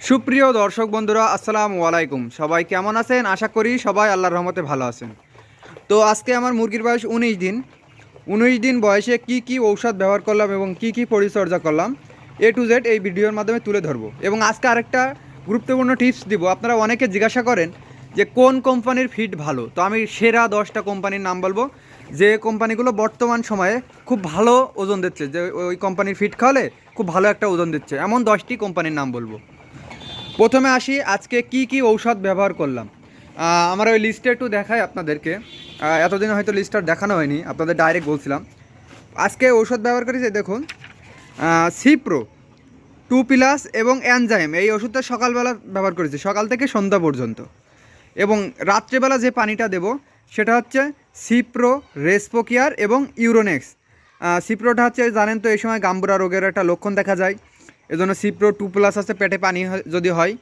সুপ্রিয় দর্শক বন্ধুরা, আসসালামু আলাইকুম। সবাই কেমন আছেন? আশা করি সবাই আল্লাহর রহমতে ভালো আছেন। তো আজকে আমার মুরগির বয়স উনিশ দিন। উনিশ দিন বয়সে কি কি ঔষধ ব্যবহার করলাম এবং কি কি পরিচর্যা করলাম, এ টু জেড এই ভিডিওর মাধ্যমে তুলে ধরবো। এবং আজকে আরেকটা গুরুত্বপূর্ণ টিপস দিব। আপনারা অনেকে জিজ্ঞাসা করেন যে কোন কোম্পানির ফিড ভালো? তো আমি সেরা দশটা কোম্পানির নাম বলব। যে কোম্পানিগুলো বর্তমান সময়ে খুব ভালো ওজন দিচ্ছে। যে ওই কোম্পানির ফিড খাওয়ালে খুব ভালো একটা ওজন দিচ্ছে। এমন দশটি কোম্পানির নাম বলব। প্রথমে আসি, আজকে কি কি ঔষধ ব্যবহার করলাম। আমার ওই লিস্টে একটু দেখাই আপনাদেরকে। এতদিন হয়তো লিস্টটা দেখানো হয়নি, আপনাদের ডাইরেক্ট বলছিলাম। আজকে ঔষধ ব্যবহার করেছি দেখুন সিপ্রো টু প্লাস এবং অ্যানজাইম এই ওষুধটা সকালবেলা ব্যবহার করেছি, সকাল থেকে সন্ধ্যা পর্যন্ত। এবং রাত্রেবেলা যে পানিটা দেব, সেটা হচ্ছে সিপ্রো রেসপোকিয়ার এবং ইউরোনেক্স সিপ্রোটা হচ্ছে, জানেন তো, এই সময় গাম্বুরা রোগের একটা লক্ষণ দেখা যায়। এজন্য সিপ্রো টু প্লাস আছে, পেটে পানি যদি হয়।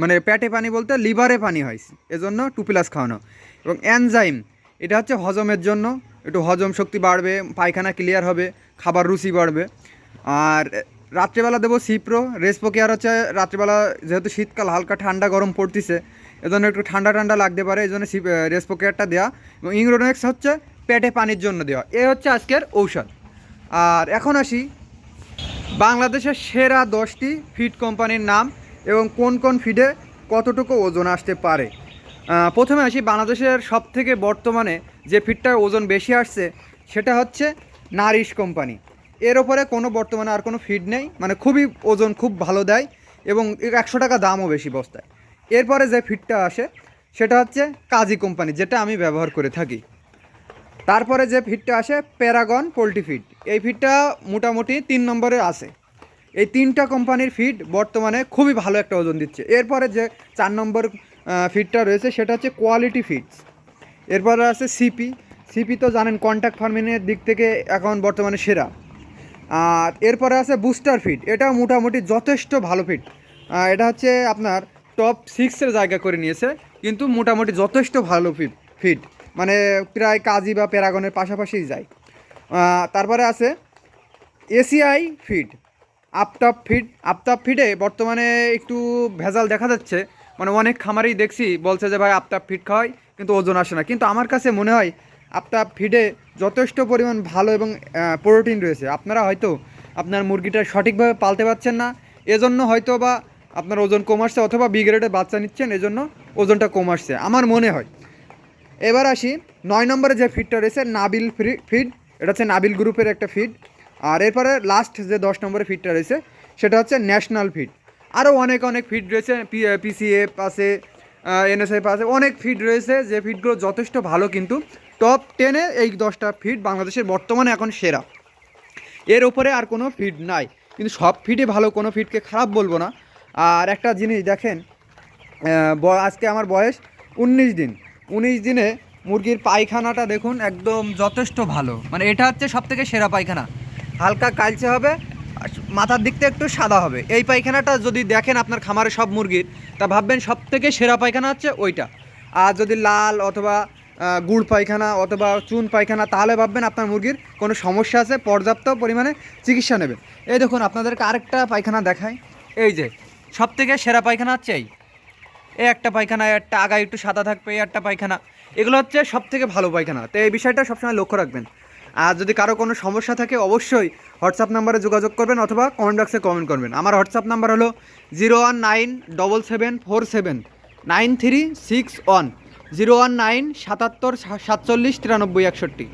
মানে পেটে পানি বলতে লিভারে পানি হয়, এজন্য টু প্লাস খাওয়ানো। এবং অ্যানজাইম এটা হচ্ছে হজমের জন্য, একটু হজম শক্তি বাড়বে, পায়খানা ক্লিয়ার হবে, খাবার রুচি বাড়বে। আর রাত্রেবেলা দেবো সিপ্রো রেসপো কেয়ার হচ্ছে রাত্রেবেলা, যেহেতু শীতকাল, হালকা ঠান্ডা গরম পড়তিছে, এজন্য একটু ঠান্ডা ঠান্ডা লাগতে পারে এই জন্য রেসপো কেয়ারটা দেওয়া এবং ইংরোনেক্স হচ্ছে পেটে পানির জন্য দেওয়া এ হচ্ছে আজকের ঔষধ। আর এখন আসি বাংলাদেশের সেরা দশটি ফিড কোম্পানির নাম এবং কোন কোন ফিডে কতটুকু ওজন আসতে পারে? প্রথমে আসি, বাংলাদেশের সব থেকে বর্তমানে যে ফিডটার ওজন বেশি আসছে, সেটা হচ্ছে নারিশ কোম্পানি এর ওপরে কোনো বর্তমানে আর কোনো ফিড নেই মানে খুবই ওজন খুব ভালো দেয় এবং একশো টাকা দামও বেশি বস্তায়। এরপরে যে ফিডটা আসে, সেটা হচ্ছে কাজী কোম্পানি যেটা আমি ব্যবহার করে থাকি। তারপরে যে ফিডটা আসে প্যারাগন পোলট্রি ফিড। এই ফিডটা মোটামুটি তিন নম্বরে আছে। এই তিনটা কোম্পানির ফিড বর্তমানে খুবই ভালো একটা ওজন দিচ্ছে। এরপরে যে চার নম্বর ফিডটা রয়েছে সেটা হচ্ছে কোয়ালিটি ফিডস। এরপরে আছে সিপি। সিপি তো জানেন কন্ট্যাক্ট ফার্মিংয়ের দিক থেকে এখন বর্তমানে সেরা। আর এরপরে আছে বুস্টার ফিড। এটা মোটামুটি যথেষ্ট ভালো ফিড। এটা হচ্ছে আপনার টপ সিক্সের জায়গা করে নিয়েছে, কিন্তু মোটামুটি যথেষ্ট ভালো ফিড। ফিড মানে প্রায় কাজী বা প্যারাগনের পাশাপাশি যায়। তারপরে আছে এসিআই ফিড আপটাপ ফিড আপটাপ ফিডে বর্তমানে একটু ভেজাল দেখা যাচ্ছে মানে অনেক খামারেই দেখছি, বলছে যে ভাই আপটাপ ফিড খাওয়াই, কিন্তু ওজন আসে না। কিন্তু আমার কাছে মনে হয় আপটাপ ফিডে যথেষ্ট পরিমাণ ভালো এবং প্রোটিন রয়েছে। আপনারা হয়তো আপনার মুরগিটা সঠিকভাবে পালতে পারছেন না, এজন্য হয়তো বা আপনার ওজন কম আসছে অথবা বি গ্রেডের বাচ্চা নিচ্ছেন, এজন্য ওজনটা কম আসছে। আমার মনে হয় এবার আসি, নয় নম্বরে যে ফিডটা রয়েছে, নাবিল ফ্রি ফিড এটা হচ্ছে নাবিল গ্রুপের একটা ফিড আর এরপরে লাস্ট যে দশ নম্বরে ফিডটা রয়েছে, সেটা হচ্ছে ন্যাশনাল ফিড আরও অনেক অনেক ফিড রয়েছে পিসিএফ আছে এনএসএফ আছে, অনেক ফিড রয়েছে, যে ফিডগুলো যথেষ্ট ভালো কিন্তু টপ টেনে এই দশটা ফিড বাংলাদেশের বর্তমানে এখন সেরা। এর ওপরে আর কোনো ফিড নাই। কিন্তু সব ফিডই ভালো, কোনো ফিডকে খারাপ বলব না। আর একটা জিনিস দেখেন আজকে আমার বয়স উনিশ দিন। উনিশ দিনে মুরগির পায়খানাটা দেখুন একদম যথেষ্ট ভালো। মানে এটা হচ্ছে সব থেকে সেরা পায়খানা। হালকা কালচে হবে মাথার দিকটা একটু সাদা হবে। এই পায়খানাটা যদি দেখেন আপনার খামারে সব মুরগির, তা ভাববেন সব থেকে সেরা পায়খানা হচ্ছে ওইটা। আর যদি লাল অথবা গুড় পায়খানা অথবা চুন পায়খানা, তাহলে ভাববেন আপনার মুরগির কোনো সমস্যা আছে, পর্যাপ্ত পরিমাণে চিকিৎসা নেবেন। এই দেখুন, আপনাদেরকে আরেকটা পায়খানা দেখায় এই যে সব থেকে সেরা পায়খানা হচ্ছে এই। এই একটা পায়খানা একটা আগায় একটু সাদা থাকবে এই একটা পায়খানা। এগুলো হচ্ছে সব থেকে ভালো পায়খানা। তো এই বিষয়টা সবসময় লক্ষ্য রাখবেন। আর যদি কারও কোনো সমস্যা থাকে, অবশ্যই হোয়াটসঅ্যাপ নাম্বারে যোগাযোগ করবেন অথবা কমেন্ট বক্সে কমেন্ট করবেন। আমার হোয়াটসঅ্যাপ নাম্বার হলো zero one nine double seven four seven nine three six one, zero one nine সাতাত্তর সাতচল্লিশ তিরানব্বই একষট্টি।